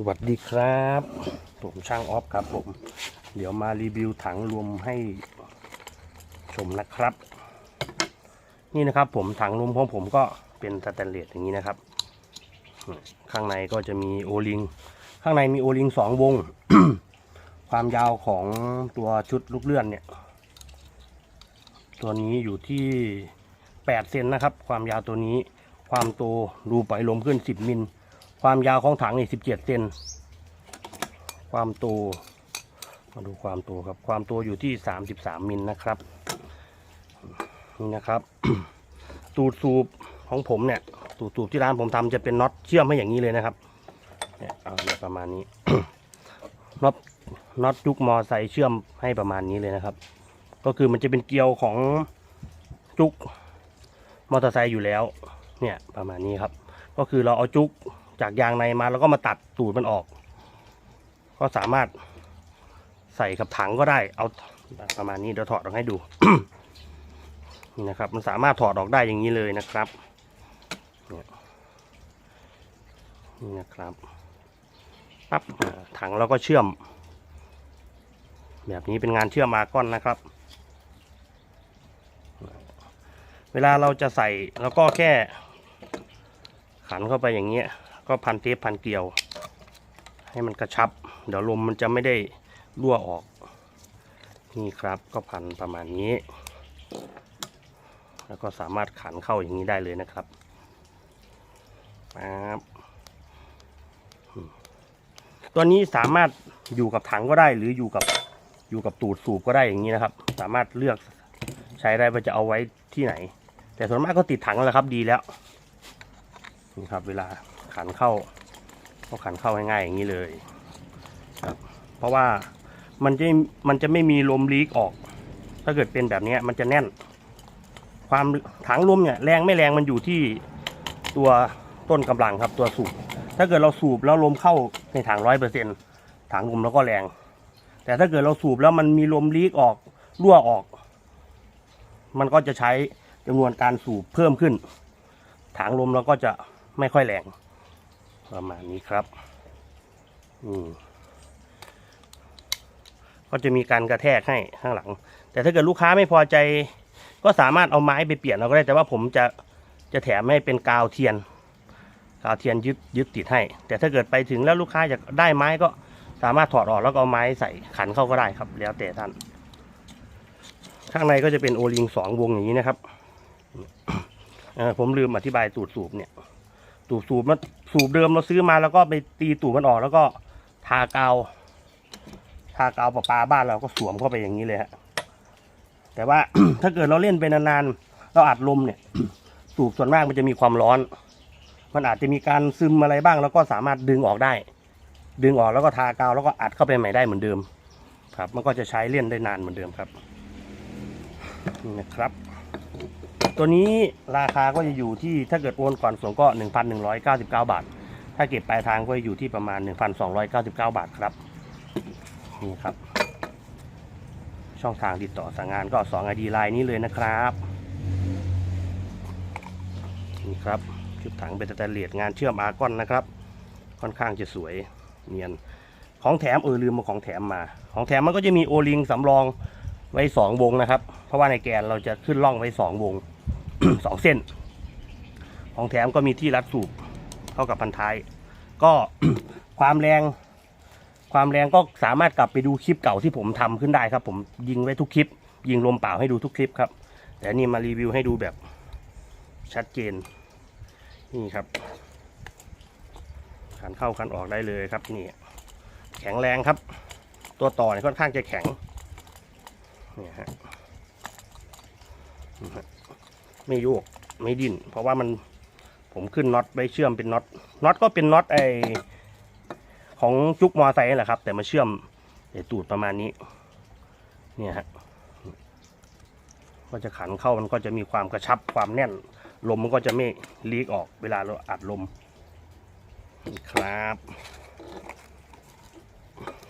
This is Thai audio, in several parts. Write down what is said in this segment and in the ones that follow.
สวัสดีครับ ผมช่างออฟครับผม เดี๋ยวมารีวิวถังรวมให้ชมนะครับ นี่นะครับผมถังรวมของผมก็เป็นสแตนเลสอย่างนี้นะครับ ข้างในก็จะมีโอลิง ข้างในมีโอลิงสองวง ความยาวของตัวชุดลูกเลื่อนเนี่ย ตัวนี้อยู่ที่แปดเซนนะครับ ความยาวตัวนี้ ความโตรูปล่อยลมขึ้นสิบมิล ความยาวของถังนี่สิบเจ็ดเซนความโตมาดูความโตครับ ความโตอยู่ที่สามสิบสามมิลนะครับนี่นะครับ ตูดสูบของผมเนี่ย ตูดสูบที่ร้านผมทำจะเป็นน็อตเชื่อมให้อย่างนี้เลยนะครับเนี่ยเอาประมาณนี้น็อตน็อตยุกมอไซค์เชื่อมให้ประมาณนี้เลยนะครับ ก็คือมันจะเป็นเกลียวของจุกมอเตอร์ไซค์อยู่แล้ว เนี่ยประมาณนี้ครับ ก็คือเราเอาจุก จากยางในมาแล้วก็มาตัดตูดมันออก ก็สามารถใส่กับถังก็ได้ เอาประมาณนี้เดี๋ยวถอดออกให้ดูนี่นะครับ มันสามารถถอดออกได้อย่างนี้เลยนะครับนี่นะครับปั๊บถังเราก็เชื่อม แบบนี้เป็นงานเชื่อมมาก้อนนะครับ เวลาเราจะใส่เราก็แค่ขันเข้าไปอย่างเงี้ย ก็พันเทปพันเกลียว ให้มันกระชับ เดี๋ยวลมมันจะไม่ได้รั่วออก นี่ครับก็พันประมาณนี้ แล้วก็สามารถขันเข้าอย่างนี้ได้เลยนะครับครับตัวนี้สามารถอยู่กับถังก็ได้หรืออยู่กับอยู่กับตูดสูบก็ได้อย่างนี้นะครับ สามารถเลือกใช้ได้ว่าจะเอาไว้ที่ไหน แต่ส่วนมากก็ติดถังแล้วครับดีแล้ว นี่ครับเวลาขันเข้าก็ขันเข้าง่ายๆอย่างนี้เลยครับเพราะว่ามันจะมันจะไม่มีลมลีกออก ถ้าเกิดเป็นแบบนี้มันจะแน่น ความถังลมเนี่ยแรงไม่แรงมันอยู่ที่ตัวต้นกำลังครับตัวสูบถ้าเกิดเราสูบแล้วลมเข้าในถังร้อยเปอร์เซ็นถังลมแล้วก็แรง แต่ถ้าเกิดเราสูบแล้วมันมีลมลีกออกรั่วออก มันก็จะใช้จำนวนการสูบเพิ่มขึ้น ถังลมเราก็จะ ไม่ค่อยแรงประมาณนี้ครับอืมก็จะมีการกระแทกให้ข้างหลัง แต่ถ้าเกิดลูกค้าไม่พอใจ ก็สามารถเอาไม้ไปเปลี่ยนเราก็ได้แต่ว่าผมจะจะแถมให้เป็นกาวเทียน กาวเทียนยึดยึดติดให้ แต่ถ้าเกิดไปถึงแล้วลูกค้าอยากได้ไม้ก็สามารถถอดออกแล้วก็เอาไม้ใส่ขันเข้าก็ได้ครับ แล้วแต่ท่าน ข้างในก็จะเป็นโอลิงสองวงอย่างนี้นะครับเออผมลืมอธิบายตูดสูบเนี่ย ตูดสูบมันสูบเดิมเราซื้อมาแล้วก็ไปตีตูดมันออกแล้วก็ทากาวทากาวประปาบ้านเราก็สวมเข้าไปอย่างนี้เลยฮะแต่ว่า ถ้าเกิดเราเล่นไปนานๆเราอัดลมเนี่ย สูบส่วนมากมันจะมีความร้อน มันอาจจะมีการซึมอะไรบ้าง แล้วก็สามารถดึงออกได้ ดึงออกแล้วก็ทากาวแล้วก็อัดเข้าไปใหม่ได้เหมือนเดิม ครับ มันก็จะใช้เล่นได้นานเหมือนเดิมครับนี่นะครับ ตัวนี้ราคาก็จะอยู่ที่ถ้าเกิดโอนก่อนส่งก็ 1,199 บาท ถ้าเก็บปลายทางก็จะอยู่ที่ประมาณ 1,299 บาทครับ นี่ครับ ช่องทางติดต่อสั่งงานก็2 ID ไลน์นี้เลยนะครับนี่ครับชุดถังเบตเตอร์เลดงานเชื่อมอาร์กอนนะครับ ค่อนข้างจะสวยเนียน ของแถมเออลืมมาของแถมมา ของแถมมันก็จะมีโอลิงสำรอง ไว้สองวงนะครับ เพราะว่าในแกนเราจะขึ้นล่องไว้สองวงสองเส้น ของแถมก็มีที่รัดสูบเข้ากับพันท้าย ก็ความแรง ความแรงก็สามารถกลับไปดูคลิปเก่าที่ผมทำขึ้นได้ครับ ผมยิงไว้ทุกคลิป ยิงลมเปล่าให้ดูทุกคลิปครับ แต่นี่มารีวิวให้ดูแบบชัดเจน นี่ครับขันเข้าขันออกได้เลยครับนี่แข็งแรงครับ ตัวต่อเนี่ยค่อนข้างจะแข็ง เนี่ยฮะไม่โยกไม่ดิ้นเพราะว่ามันผมขึ้นน็อตไว้เชื่อมเป็นน็อตน็อตก็เป็นน็อตไอของจุกมอไซค์นั่แหละครับ แต่มาเชื่อมไอตูดประมาณนี้ เนี่ยฮะก็จะขันเข้ามันก็จะมีความกระชับความแน่น ลมมันก็จะไม่ลีกออกเวลาเราอัดลมครับ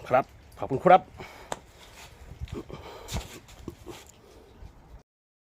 ครับขอบคุณครับ